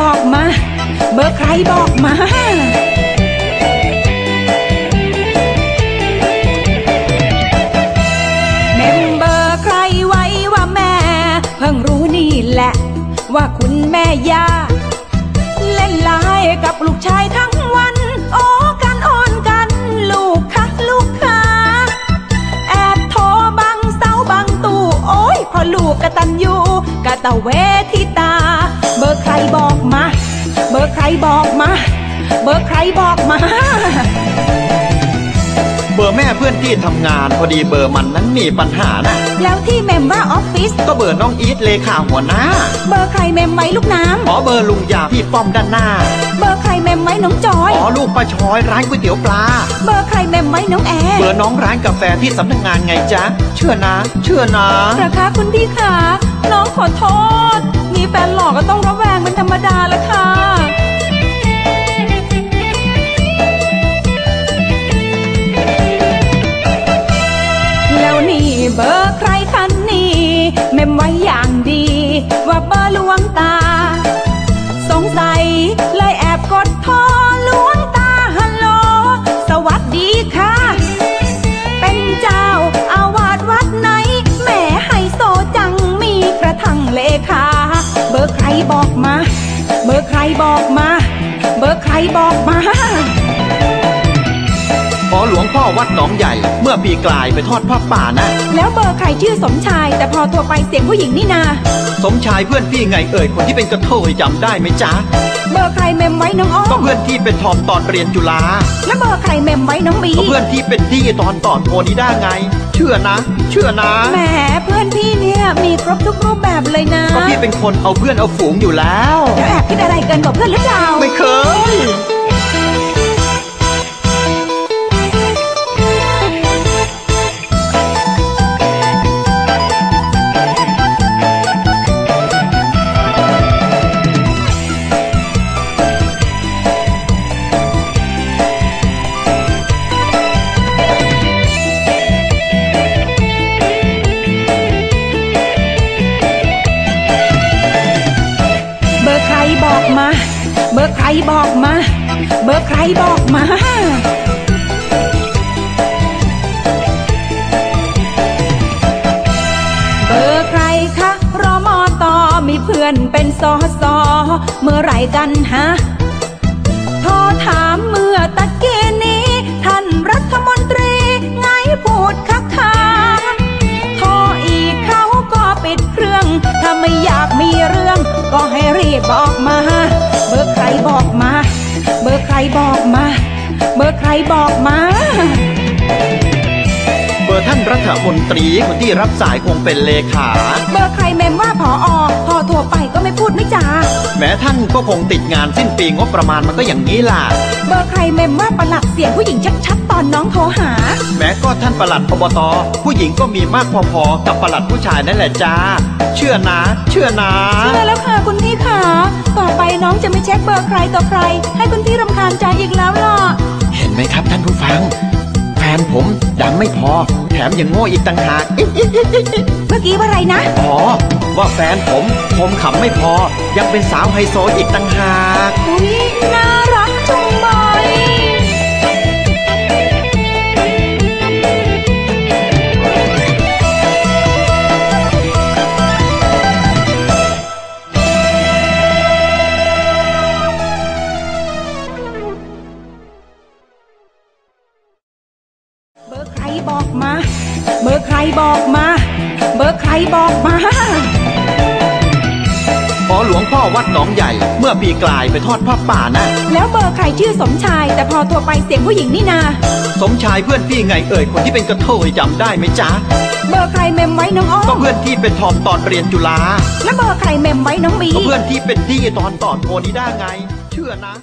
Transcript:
บอกมา เบอร์ใครบอกมาเมมเบอร์ใครไว้ว่าแม่ เพิ่งรู้นี่แหละ ว่าคุณแม่ยาเล่นลน์กับลูกชายทั้งวัน โอ้กันอ่อนกันลูกคะลูกค้าแอบโทรบังเสาบังตู้โอ้ยพอลูกกระตันอยู่กระตะเวท ร์ใครบอกมา เบอร์ใครบอกมา เบอร์แม่เพื่อนที่ทำงานพอดีเบอร์มันนั้นมีปัญหานะแล้วที่เมมว่าออฟฟิศก็เบอร์น้องอีทเลขาหัวหน้า เบอร์ใครเมมไว้ลูกน้ขอเบอร์ลุงยาพี่ป้อมด้านหน้าำเบอร์ใครเมมไว้น้องจอยขอลูกป้าชอยร้านก๋วยเตี๋ยวปลา เบอร์ใครเมมไว้น้องแอร์เบอร์น้องร้านกาแฟที่สำนักงานไงจ๊ะเชื่อนะ เชื่อนะราคาคุณพี่ขาน้องขอโทษ มีแฟนหลอกก็ต้องระแว มมไว้อย่างดี ว่าเบอร์ลวงตา สงสัยเลยแอบกดโทรลวงตาฮัลโหล สวัสดีค่ะ เป็นเจ้าอาวาสวัดไหนแหม่ไฮโซจังมีกระทั่งเลขาเบอร์ใครบอกมา เบอร์ใครบอกมา เบอร์ใครบอกมา หลวงพ่อวัดหนองใหญ่ เมื่อปีกลายไปทอดผ้าป่านะ แล้วเบอร์ใครชื่อสมชาย แต่พอโทรไปเสียงผู้หญิงนี่นา สมชายเพื่อนพี่ไงเอ่ยคนที่เป็นกระเทยจำได้ไหมจ๊ะ เบอร์ใครเมมไว้น้องอ้อก็มเพื่อนที่เป็นทอมตอนเรียนจุฬาแล้วเบอร์ใครเมมไว้น้องบีก็เพื่อนที่เป็นดีตอนต่อโทนิด้าไง เชื่อนะ เชื่อนะ แหมเพื่อนพี่เนี่ยมีครบทุกรูปแบบเลยนะ ก็พี่เป็นคนเอาเพื่อนเอาฝูงอยู่แล้วแล้วแอบคิดอะไรเกินกว่าเพื่อนหรือเปล่าไม่เคย บอร์ใครบอกมา เบอร์ใครบอกมา เบอร์ใครบอกมาเบอร์ใครคะรอมอตอมีเพื่อนเป็นสอสอเมื่อไรกันฮะ บบอกมา เบอร์ใครบอกมา เบอร์ใครบอกมา เบอร์ใครบอกมาเบอร์ท่านรัฐมนตรีคนที่รับสายคงเป็นเลขา เบอร์ใครเมมว่าพออพอโทรไปก็ไม่พูดไม่จา แม้ท่านก็คงติดงานสิ้นปีงบประมาณมันก็อย่างนี้ล่ะ เบอร์ใครเมมว่าประหลัดเสียงผู้หญิงชัดๆตอนน้องโทรหา แม้ก็ท่านประหลัดอบต ผู้หญิงก็มีมากพอๆกับประหลัดผู้ชายนั่นแหละจ้า เชื่อนะ เชื่อนะ เชื่อแล้วค่ะคุณพี่ขาต่อไปน้องจะไม่เช็คเบอร์ใครต่อใคร ให้คุณพี่รำคาญใจอีกแล้วล่ะ เห็นไหมครับท่านผู้ฟัง แฟนผมดังไม่พอ แถมยังโง่อีกต่างหากเมื่อกี้ว่าอะไรนะ อ๋อ ว่าแฟนผม ผมขำไม่พอ ยังเป็นสาวไฮโซอีกต่างหากอุ้ย ร์ใครบอกมา เบอร์ใครบอกมา เบอร์ใครบอกมาขอหลวงพ่อวัดหนองใหญ่ เมื่อปีกลายไปทอดผ้าป่านะ แล้วเบอร์ใครชื่อสมชาย แต่พอโทรไปเสียงผู้หญิงนี่นา สมชายเพื่อนพี่ไงเอ่ยคนที่เป็นกระเทยจำได้ไหมจ๊ะ เบอร์ใครเมมไว้น้องอ้อก็มเพื่อนที่เป็นทอมตอนเรียนจุฬาแล้วเบอร์ใครเมมไว้น้องบีก็เพื่อนที่เป็นดีตอนต่อโทนิด้าไง เชื่อนะ